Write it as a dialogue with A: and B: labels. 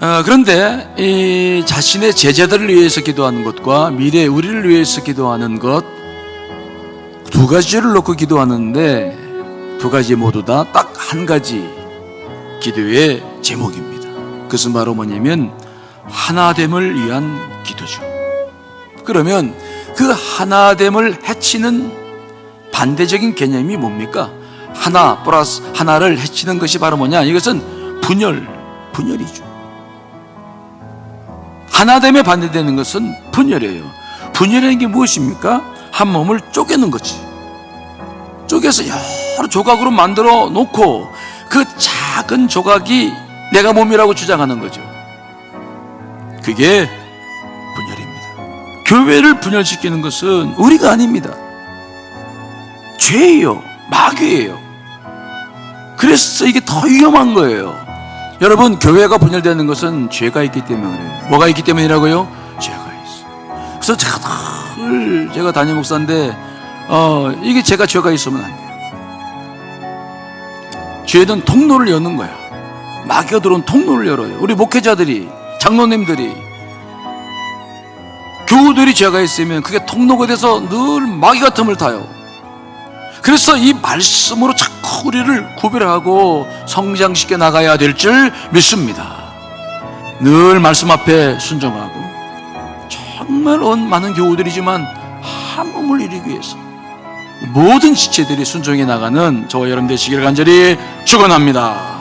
A: 어, 그런데 이 자신의 제자들을 위해서 기도하는 것과 미래 우리를 위해서 기도하는 것 두 가지를 놓고 기도하는데 두 가지 모두 다 딱 한 가지 기도의 제목입니다. 그것은 바로 뭐냐면 하나됨을 위한 기도죠. 그러면 그 하나됨을 해치는 반대적인 개념이 뭡니까? 하나 플러스 하나를 해치는 것이 바로 뭐냐? 이것은 분열, 분열이죠. 하나됨에 반대되는 것은 분열이에요. 분열이라는 게 무엇입니까? 한 몸을 쪼개는 거지. 쪼개서 여러 조각으로 만들어 놓고 그 작은 조각이 내가 몸이라고 주장하는 거죠. 그게 분열입니다. 교회를 분열시키는 것은 우리가 아닙니다. 죄예요. 마귀예요. 그래서 이게 더 위험한 거예요. 여러분, 교회가 분열되는 것은 죄가 있기 때문에 그래요. 뭐가 있기 때문이라고요? 죄가 있어요. 그래서 제가 늘 제가 담임 목사인데 어, 이게 제가 죄가 있으면 안 돼요. 죄는 통로를 여는 거야. 마귀가 들어온 통로를 열어요. 우리 목회자들이, 장로님들이, 교우들이 죄가 있으면 그게 통로가 돼서 늘 마귀가 틈을 타요. 그래서 이 말씀으로 자꾸 우리를 구별하고 성장시켜 나가야 될 줄 믿습니다. 늘 말씀 앞에 순종하고 정말 온 많은 교우들이지만 한 몸을 이루기 위해서 모든 지체들이 순종해 나가는 저와 여러분 되시기를 간절히 축원합니다.